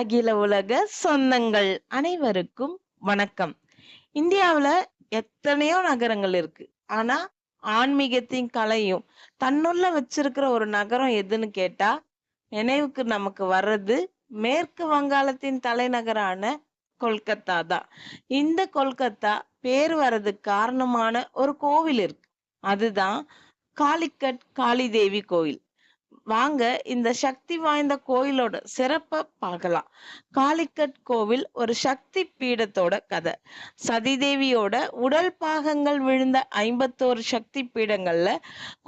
அகில உலக சொந்தங்கள் அனைவருக்கும் வணக்கம். இந்தியாவுல எத்தனையோ நகரங்கள் இருக்கு. ஆனா ஆன்மீகத்தின் கலையும் தன்னுள்ள வச்சிருக்கிற ஒரு நகரம் எதுன்னு கேட்டா நினைவுக்கு நமக்கு வர்றது மேற்கு வங்காளத்தின் தலைநகரான கொல்கத்தா தான். இந்த கொல்கத்தா பேர் வர்றதுக்கு காரணமான ஒரு கோவில் இருக்கு. அதுதான் காளிக்கட் காளி தேவி கோயில் வாங்க இந்த சக்தி வாய்ந்த கோயிலோட சிறப்ப பார்க்கலாம். காளிக்கட் கோவில் ஒரு சக்தி பீடத்தோட கதை. சதிதேவியோட உடல் பாகங்கள் விழுந்த ஐம்பத்தோரு சக்தி பீடங்கள்ல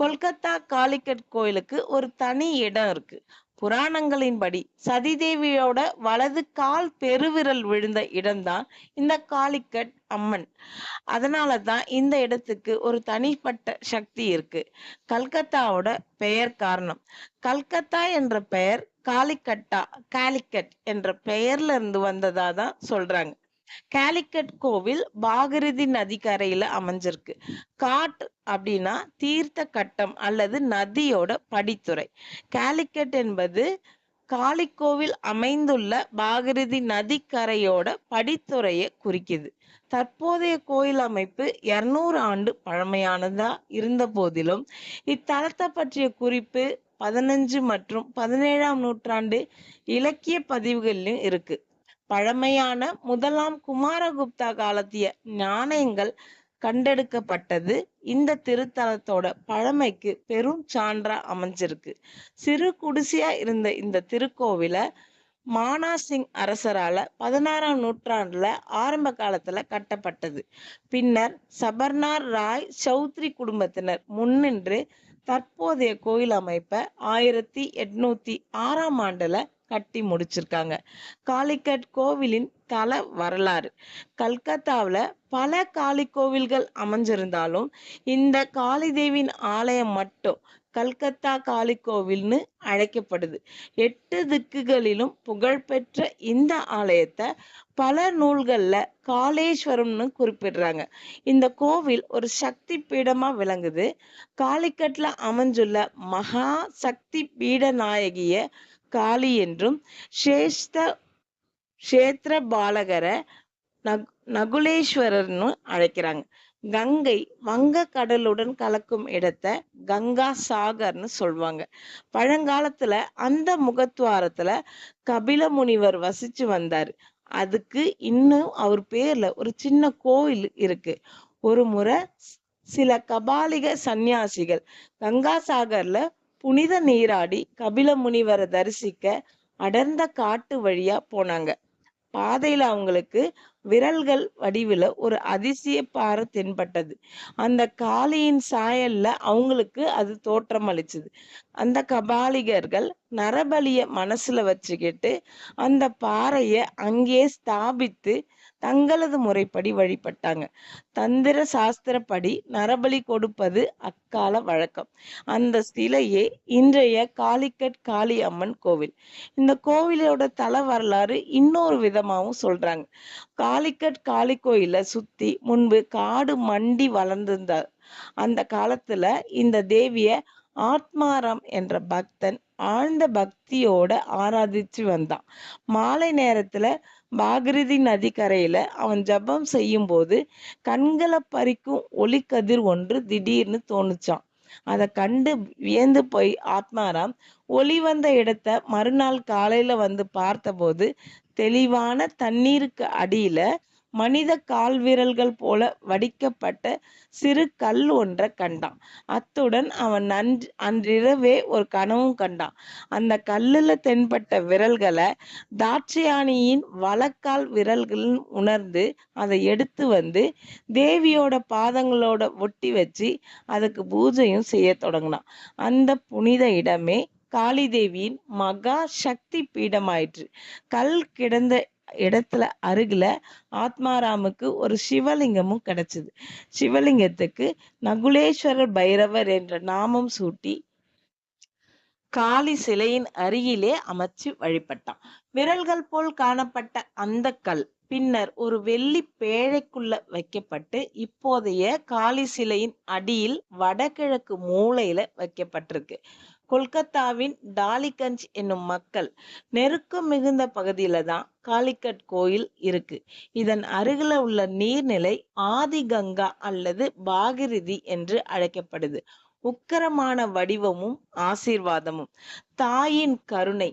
கொல்கத்தா காளிக்கட் கோயிலுக்கு ஒரு தனி இடம் இருக்கு. புராணங்களின்படி சதிதேவியோட வலது கால் பெருவிரல் விழுந்த இடம்தான் இந்த காளிக்கட் அம்மன். அதனால தான் இந்த இடத்துக்கு ஒரு தனிப்பட்ட சக்தி இருக்கு. கல்கத்தாவோட பெயர் காரணம். கல்கத்தா என்ற பெயர் காலிக்கட்டா காலிக்கட் என்ற பெயர்ல இருந்து வந்ததா தான் சொல்றாங்க. காலிக்கட் கோவில் பாகிருதி நதிக்கரையில அமைஞ்சிருக்கு. காட் அப்படின்னா தீர்த்த கட்டம் அல்லது நதியோட படித்துறை. காலிக்கட் என்பது காளிக்கோவில் அமைந்துள்ள பாகரதி நதிக்கரையோட படித்துறையை குறிக்குது. தற்போதைய கோயில் அமைப்பு இருநூறு ஆண்டு பழமையானதா இருந்த போதிலும் இத்தலத்தை பற்றிய குறிப்பு பதினஞ்சு மற்றும் பதினேழாம் நூற்றாண்டு இலக்கிய பதிவுகளிலும் இருக்கு. பழமையான முதலாம் குமாரகுப்தா காலத்திய நாணயங்கள் கண்டெடுக்கப்பட்டது. இந்த திருத்தலத்தோட பழமைக்கு பெரும் சான்றா அமைஞ்சிருக்கு. சிறு குடிசையா இருந்த இந்த திருக்கோவில மானா சிங் அரசரால பதினாறாம் நூற்றாண்டுல ஆரம்ப காலத்துல கட்டப்பட்டது. பின்னர் சபர்னார் ராய் சௌத்ரி குடும்பத்தினர் முன்னின்று தற்போதைய கோயில் அமைப்பை ஆயிரத்தி எட்நூத்தி ஆறாம் ஆண்டுல கட்டி முடிச்சிருக்காங்க. காளிக்கட் கோவிலின் தல வரலாறு. கல்கத்தாவுல பல காளி கோவில்கள் அமைஞ்சிருந்தாலும் இந்த காளி தேவியின் ஆலயம் மட்டும் கல்கத்தா காளி கோவில்னு அழைக்கப்படுது. எட்டு திக்குகளிலும் புகழ்பெற்ற இந்த ஆலயத்தை பல நூல்கள்ல காளேஸ்வரம்னு குறிப்பிடுறாங்க. இந்த கோவில் ஒரு சக்தி பீடமா விளங்குது. காளிக்கட்ல அமைஞ்சுள்ள மகா சக்தி பீட நாயகியை காளி என்றும் சேஷ்த கஷேத்திர பாலகர நக் நகுலேஸ்வரர்னு அழைக்கிறாங்க. கங்கை வங்க கடலுடன் கலக்கும் இடத்தை கங்கா சாகர்னு சொல்லுவாங்க பழங்காலத்துல அந்த முகத்துவாரத்துல கபில முனிவர் வசிச்சு வந்தார். அதுக்கு இன்னும் அவர் பேர்ல ஒரு சின்ன கோயில் இருக்கு. ஒரு முறை சில கபாலிக சந்நியாசிகள் கங்கா சாகர்ல புனித நீராடி கபில முனிவரை தரிசிக்க அடர்ந்த காட்டு வழியா போனாங்க. பாதையில அவங்களுக்கு விரல்கள் வடிவில் ஒரு அதிசய பாறை தென்பட்டது. அந்த காளியின் சாயல்ல அவங்களுக்கு அது தோற்றம் அளிச்சது. அந்த கபாலிகர்கள் நரபலிய மனசுல வச்சுக்கிட்டு அந்த பாறைய அங்கே ஸ்தாபித்து தங்களது முறைப்படி வழிபட்டாங்க. தந்திர சாஸ்திரப்படி நரபலி கொடுப்பது அக்கால வழக்கம். அந்த சிலையே இன்றைய காளிக்கட் காளி அம்மன் கோவில். இந்த கோவிலோட தல வரலாறு இன்னொரு விதமாவும் சொல்றாங்க. காளிக்கட் காளி கோயில சுத்தி முன்பு காடு மண்டி வளர்ந்திருந்தார் அந்த காலத்துல இந்த தேவிய ஆத்மாராம் என்ற பக்தன் ஆழ்ந்த பக்தியோட ஆராதிச்சு வந்தான். மாலை நேரத்துல பாகிருதி நதிக்கரையில அவன் ஜபம் செய்யும் போது கண்களை பறிக்கும் ஒளிக்கதிர் ஒன்று திடீர்னு தோணுச்சான் அதை கண்டு வியந்து போய் ஆத்மாராம் ஒளி வந்த இடத்த மறுநாள் காலையில வந்து பார்த்தபோது தெளிவான தண்ணீருக்கு அடியில மனித கால் விரல்கள் போல வடிக்கப்பட்ட சிறு கல் ஒன்றை கண்டான். அத்துடன் அவன் நன்று அன்றிரவே ஒரு கனவும் கண்டான். அந்த கல்லுல தென்பட்ட விரல்களை தாட்சியானியின் வலக்கால் விரல்கள் உணர்ந்து அதை எடுத்து வந்து தேவியோட பாதங்களோட ஒட்டி வச்சு அதுக்கு பூஜையும் செய்ய தொடங்கினான். அந்த புனித இடமே காளி தேவியின் மகா சக்தி பீடமாயிற்று. கல் கிடந்த இடத்துல அருகில் ஆத்மாராமுக்கு ஒரு சிவலிங்கமும் கிடைச்சது. சிவலிங்கத்துக்கு நகுலேஸ்வரர் பைரவர் என்ற நாமம் சூட்டி காளி சிலையின் அருகிலே அமைச்சு வழிபட்டான். விரல்கள் போல் காணப்பட்ட அந்த கல் பின்னர் ஒரு வெள்ளி பேழைக்குள்ள வைக்கப்பட்டு இப்போதைய காளி சிலையின் அடியில் வடகிழக்கு மூலையில வைக்கப்பட்டிருக்கு. கொல்கத்தாவின் டாலிகஞ்ச் என்னும் மக்கள் நெருக்கம் மிகுந்த பகுதியில தான் காளிகட் கோயில் இருக்கு. இதன் அருகில உள்ள நீர்நிலை ஆதிகங்கா அல்லது பாகிரதி என்று அழைக்கப்படுது. உக்கரமான வடிவமும் ஆசீர்வாதமும். தாயின் கருணை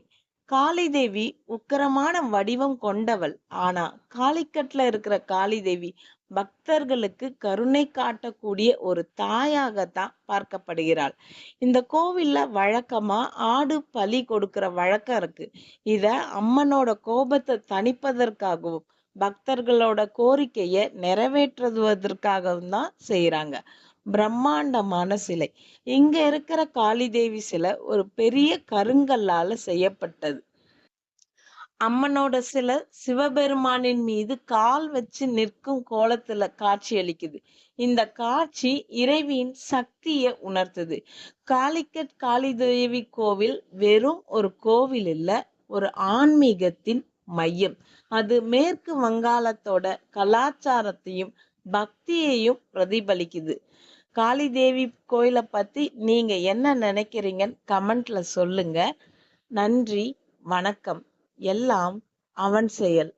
காளி தேவி உக்கரமான வடிவம் கொண்டவள். ஆனா காளிக்கட்ல இருக்கிற காளி தேவி பக்தர்களுக்கு கருணை காட்டக்கூடிய ஒரு தாயாகத்தான் பார்க்கப்படுகிறாள். இந்த கோவில்ல வழக்கமா ஆடு பலி கொடுக்கிற வழக்கம் இருக்கு. இத அம்மனோட கோபத்தை தணிப்பதற்காகவும் பக்தர்களோட கோரிக்கையை நிறைவேற்றுவதற்காகவும் தான் செய்யறாங்க பிரம்மாண்டமான சிலை. இங்க இருக்கிற காளி தேவி சிலை ஒரு பெரிய கருங்கல்லால செய்யப்பட்டது. அம்மனோட சிலை சிவபெருமானின் மீது கால் வச்சு நிற்கும் கோலத்துல காட்சி அளிக்குது. இந்த காட்சி இறைவியின் சக்தியை உணர்த்துது. காளிக்கட் காளி தேவி கோவில் வெறும் ஒரு கோவில் இல்ல ஒரு ஆன்மீகத்தின் மையம். அது மேற்கு வங்காளத்தோட கலாச்சாரத்தையும் பக்தியையும் பிரதிபலிக்குது. காளி தேவி கோயிலை பத்தி நீங்க என்ன நினைக்கிறீங்கன்னு கமெண்ட்ல சொல்லுங்க. நன்றி வணக்கம். எல்லாம் அவன் செயல்.